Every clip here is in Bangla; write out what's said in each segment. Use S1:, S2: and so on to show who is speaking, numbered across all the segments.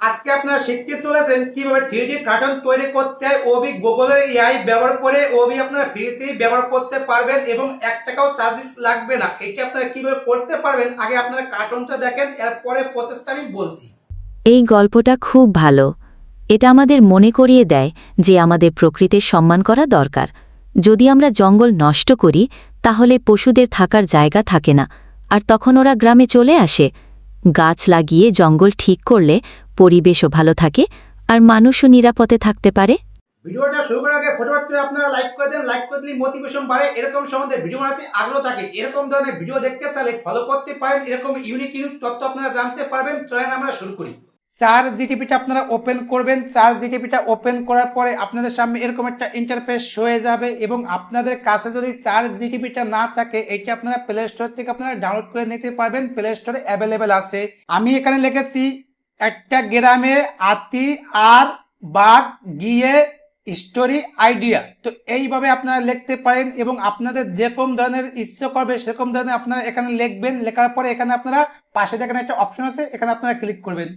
S1: আজকে আপনারা শিখতে চলেছেন কীভাবে থ্রি ডি কার্টুন তৈরি করতে হয় ওবি গুগলের এআই ব্যবহার করে ওবি আপনারা ফ্রিতেই ব্যবহার করতে পারবেন এবং এক টাকাও চার্জেস লাগবে না। এটি আপনারা কীভাবে করতে পারবেন, আগে আপনারা কার্টুনটা দেখেন, এরপরে প্রসেসটা আমি বলছি।
S2: এই গল্পটা খুব ভালো। এটা আমাদের মনে করিয়ে দেয় যে আমাদের প্রকৃতির সম্মান করা দরকার। যদি আমরা জঙ্গল নষ্ট করি, তাহলে পশুদের থাকার জায়গা থাকে না, আর তখন ওরা গ্রামে চলে আসে। গাছ লাগিয়ে জঙ্গল ঠিক করলে পরিবেশও ভালো থাকে আর মানুষও নিরাপদে থাকতে পারে।
S1: ভিডিওটা শুরু করার আগে ফটোফট করে আপনারা লাইক করে দেন লাইক করে দিলে মোটিভেশন বাড়ে। এরকম সম্বন্ধে ভিডিও বানাতে আগ্রহ থাকে। এরকম ধরনের ভিডিও দেখতে চাইলে ফলো করতে পারেন। এরকম ইউনিক ইউনিক তথ্য আপনারা জানতে পারবেন। চলেন আমরা শুরু করি। চার জিটিপিটা আপনারা ওপেন করবেন। চার জিটিপিটা ওপেন করার পরে আপনাদের সামনে এরকম একটা ইন্টারফেস হয়ে যাবে এবং আপনাদের কাছে যদি চার জিটিপিটা না থাকে, এইটা আপনারা প্লে স্টোর থেকে আপনারা ডাউনলোড করে নিতে পারবেন। প্লে স্টোরে অ্যাভেলেবেল আছে। আমি এখানে লিখেছি একটা গ্রামে আতি আর বাঘ গিয়ে স্টোরি আইডিয়া তো এইভাবে আপনারা লিখতে পারেন এবং আপনাদের যেরকম ধরনের ইচ্ছে করবে সেরকম ধরনের আপনারা এখানে লিখবেন। লেখার পরে এখানে আপনারা পাশে দেখেন একটা অপশন আছে, এখানে আপনারা ক্লিক করবেন।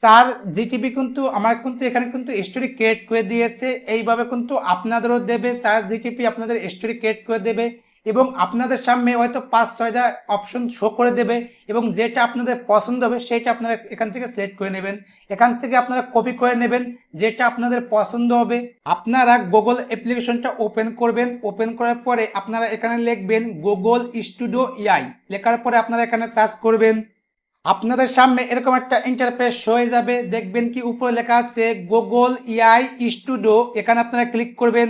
S1: চার জিটিভি কিন্তু আমার কিন্তু এখানে কিন্তু স্টোরি ক্রিয়েট করে দিয়েছে। এইভাবে কিন্তু আপনাদেরও দেবে। চার জিটিপি আপনাদের স্টোরি ক্রিয়েট করে দেবে। এবং আপনাদের সামনে হয়তো পাঁচ, ছয়টা অপশন শো করে দেবে এবং যেটা আপনাদের পছন্দ হবে সেটা আপনারা এখান থেকে সিলেক্ট করে নেবেন। এখান থেকে আপনারা কপি করে নেবেন যেটা আপনাদের পছন্দ হবে। আপনারা গুগল অ্যাপ্লিকেশনটা ওপেন করবেন। ওপেন করার পরে আপনারা এখানে লিখবেন গুগল স্টুডিও ইআই লেখার পরে আপনারা এখানে সার্চ করবেন। আপনাদের সামনে এরকম একটা ইন্টারফেস হয়ে যাবে। দেখবেন কি উপরে লেখা আছে গুগল ইআই স্টুডিও এখানে আপনারা ক্লিক করবেন।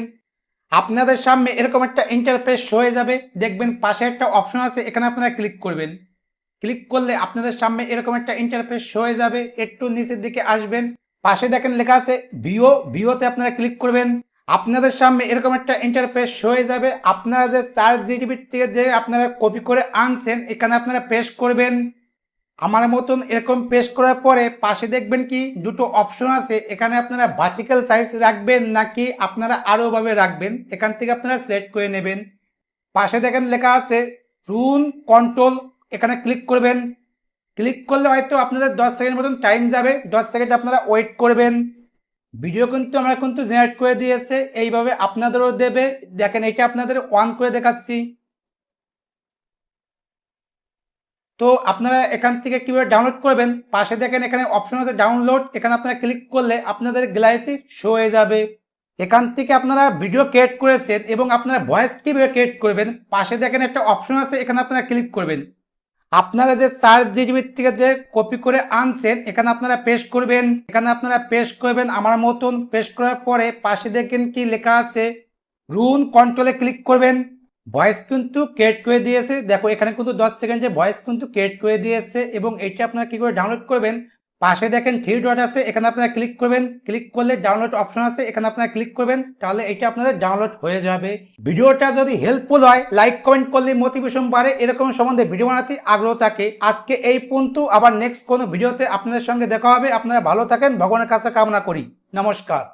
S1: আপনাদের সামনে এরকম একটা ইন্টারফেস হয়ে যাবে। দেখবেন পাশে একটা অপশন আছে, এখানে আপনারা ক্লিক করবেন। ক্লিক করলে আপনাদের সামনে এরকম একটা ইন্টারফেস হয়ে যাবে। একটু নিচের দিকে আসবেন। পাশে দেখেন লেখা আছে ভিও ভিওতে আপনারা ক্লিক করবেন। আপনাদের সামনে এরকম একটা ইন্টারফেস হয়ে যাবে। আপনারা যে চার জিটিভির থেকে যে আপনারা কপি করে আনছেন, এখানে আপনারা পেস্ট করবেন। আমার মতন এরকম পেস্ট করার পরে পাশে দেখবেন কি দুটো অপশন আছে। এখানে আপনারা ভার্টিক্যাল সাইজ রাখবেন নাকি আপনারা আরোভাবে রাখবেন? এখান থেকে আপনারা সিলেক্ট করে নেবেন। পাশে দেখেন লেখা আছে রুন কন্ট্রোল এখানে ক্লিক করবেন। ক্লিক করলে হয়তো আপনাদের দশ সেকেন্ড মতন টাইম যাবে। দশ সেকেন্ড আপনারা ওয়েট করবেন। ভিডিও কিন্তু আমরা কিন্তু জেনারেট করে দিয়েছে। এইভাবে আপনাদেরও দেবে। দেখেন এটা আপনাদের অন করে দেখাচ্ছি। তো আপনারা এখান থেকে কীভাবে ডাউনলোড করবেন? পাশে দেখেন এখানে অপশন আছে ডাউনলোড এখানে আপনারা ক্লিক করলে আপনাদের গ্যালারিতে শো হয়ে যাবে। এখান থেকে আপনারা ভিডিও ক্রিয়েট করেছেন এবং আপনারা ভয়েস কীভাবে ক্রিয়েট করবেন? পাশে দেখেন একটা অপশন আছে, এখানে আপনারা ক্লিক করবেন। আপনারা যে সার্চ জিটিভির থেকে যে কপি করে আনছেন, এখানে আপনারা পেস্ট করবেন। এখানে আপনারা পেস্ট করবেন আমার মতন। পেস্ট করার পরে পাশে দেখেন কি লেখা আছে। রুন কন্ট্রোলে ক্লিক করবেন। ভয়েস কিন্তু ক্রিয়েট করে দিয়েছে। দেখো, এখানে কিন্তু দশ সেকেন্ডে ভয়েস কিন্তু ক্রিয়েট করে দিয়েছে এবং এটা আপনারা কি করে ডাউনলোড করবেন? পাশে দেখেন থ্রি ডট আছে, এখানে আপনারা ক্লিক করবেন। ক্লিক করলে ডাউনলোড অপশন আছে, এখানে আপনারা ক্লিক করবেন, তাহলে এটা আপনাদের ডাউনলোড হয়ে যাবে। ভিডিওটা যদি হেল্পফুল হয় লাইক কমেন্ট করলে মোটিভেশন বাড়ে, এরকম সম্বন্ধে ভিডিও বানাতে আগ্রহ থাকে। আজকে এই পর্যন্ত, আবার নেক্সট কোনো ভিডিওতে আপনাদের সঙ্গে দেখা হবে। আপনারা ভালো থাকেন, ভগবানের কাছে কামনা করি। নমস্কার।